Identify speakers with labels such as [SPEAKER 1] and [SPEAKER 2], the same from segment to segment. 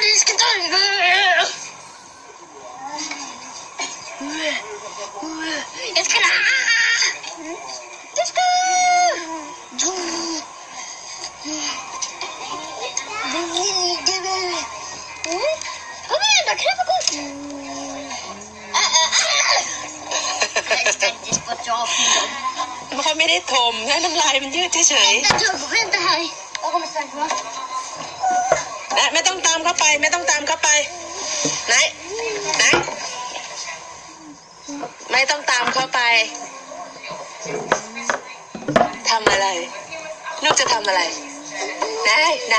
[SPEAKER 1] Kentucky's Kentucky. It's Kentucky. Let's go. Amanda, can have a question? Uh, uh, uh. I expect this, but y'all feel
[SPEAKER 2] มันไม่ได้ถมแค่น้ำลายมันยืดเฉย it. แต
[SPEAKER 1] ่เธอก็เป็นไทยโอ้ก็ไม่ใช่หรอ
[SPEAKER 2] ไม่ต้องตามเข้าไป ไม่ต้องตามเข้าไป ไหน ไหน ไม่ต้องตามเข้าไปทำอะไร ลูกจะทำอะไร ไหน ไหน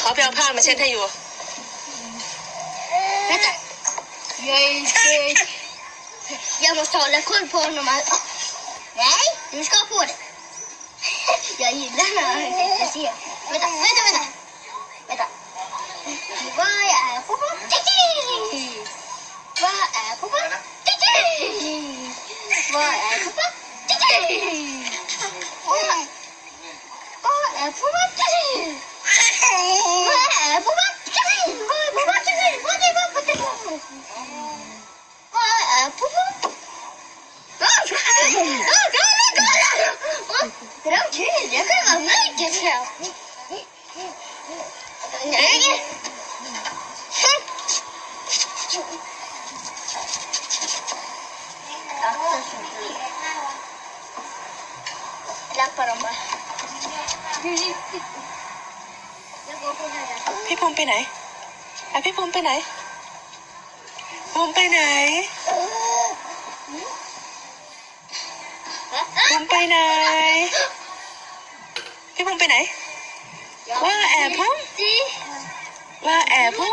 [SPEAKER 2] เขาไปเอาผ้ามาเช็ดให้อยู่
[SPEAKER 1] ไม่แต่ Jag, jag, jag måste hålla koll på honom. Nej, du ska få det. Jag gillar när han inte ser. Vänta, vänta, vänta. 부부 찌찌 뭐야 그럼 뒤에 내가 만나야 되세요. 여기. พี่พ
[SPEAKER 2] งไปไหนไอะพี่พงไปไหนพงไปไหน
[SPEAKER 1] พงไปไหน
[SPEAKER 2] พี่พงไปไหน
[SPEAKER 1] ว่าแอบพ
[SPEAKER 2] งว่าแอบพง